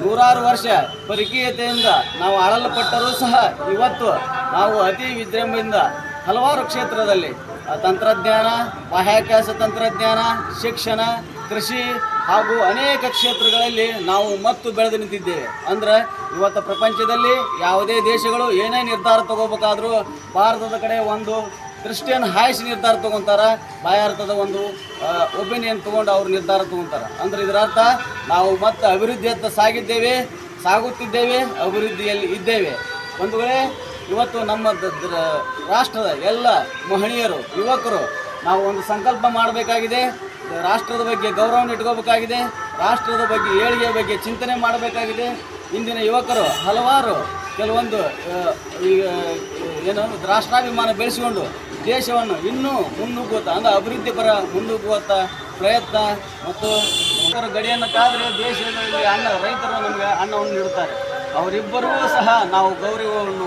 ನೂರಾರು ವರ್ಷ ಪರಕೀಯತೆಯಿಂದ ನಾವು ಅಳಲ್ಪಟ್ಟರೂ ಸಹ ಇವತ್ತು ನಾವು ಅತಿ ವಿಜೃಂಭೆಯಿಂದ ಹಲವಾರು ಕ್ಷೇತ್ರದಲ್ಲಿ ತಂತ್ರಜ್ಞಾನ, ಬಾಹ್ಯಾಕಾಶ ತಂತ್ರಜ್ಞಾನ, ಶಿಕ್ಷಣ, ಕೃಷಿ ಹಾಗೂ ಅನೇಕ ಕ್ಷೇತ್ರಗಳಲ್ಲಿ ನಾವು ಮತ್ತು ಬೆಳೆದು ನಿಂತಿದ್ದೇವೆ. ಅಂದ್ರೆ ಇವತ್ತು ಪ್ರಪಂಚದಲ್ಲಿ ಯಾವುದೇ ದೇಶಗಳು ಏನೇ ನಿರ್ಧಾರ ತಗೋಬೇಕಾದರೂ ಭಾರತದ ಕಡೆ ಒಂದು ದೃಷ್ಟಿಯನ್ನು ಹಾಯಿಸಿ ನಿರ್ಧಾರ ತೊಗೊತಾರ. ಭಾರತದ ಒಂದು ಒಪಿನಿಯನ್ ತೊಗೊಂಡು ಅವ್ರು ನಿರ್ಧಾರ ತಗೊಂತಾರ. ಅಂದ್ರೆ ಇದರ ಅರ್ಥ, ನಾವು ಮತ್ತೆ ಅಭಿವೃದ್ಧಿಯತ್ತ ಸಾಗಿದ್ದೇವೆ, ಸಾಗುತ್ತಿದ್ದೇವೆ, ಅಭಿವೃದ್ಧಿಯಲ್ಲಿ ಇದ್ದೇವೆ. ಒಂದು ವೇಳೆ ಇವತ್ತು ನಮ್ಮ ರಾಷ್ಟ್ರದ ಎಲ್ಲ ಮಹಿಳೆಯರು ಯುವಕರು ನಾವು ಒಂದು ಸಂಕಲ್ಪ ಮಾಡಬೇಕಾಗಿದೆ. ರಾಷ್ಟ್ರದ ಬಗ್ಗೆ ಗೌರವನ ಇಟ್ಕೋಬೇಕಾಗಿದೆ. ರಾಷ್ಟ್ರದ ಬಗ್ಗೆ ಏಳಿಗೆಯ ಬಗ್ಗೆ ಚಿಂತನೆ ಮಾಡಬೇಕಾಗಿದೆ. ಇಂದಿನ ಯುವಕರು ಹಲವಾರು ಕೆಲವೊಂದು ಈಗ, ಏನು, ರಾಷ್ಟ್ರಾಭಿಮಾನ ಬೆಳೆಸಿಕೊಂಡು ದೇಶವನ್ನು ಇನ್ನೂ ಮುನ್ನುಗ್ಗುತ್ತ ಅಂದರೆ ಅಭಿವೃದ್ಧಿ ಪರ ಮುನ್ನುಗ್ಗುವತ್ತ ಪ್ರಯತ್ನ ಮತ್ತು ಇತರ ಗಡಿಯನ್ನು ಕಾದರೆ ದೇಶದಲ್ಲಿ ಅನ್ನ ರೈತರು ನಮಗೆ ಅನ್ನವನ್ನು ನೀಡುತ್ತಾರೆ. ಅವರಿಬ್ಬರಿಗೂ ಸಹ ನಾವು ಗೌರವವನ್ನು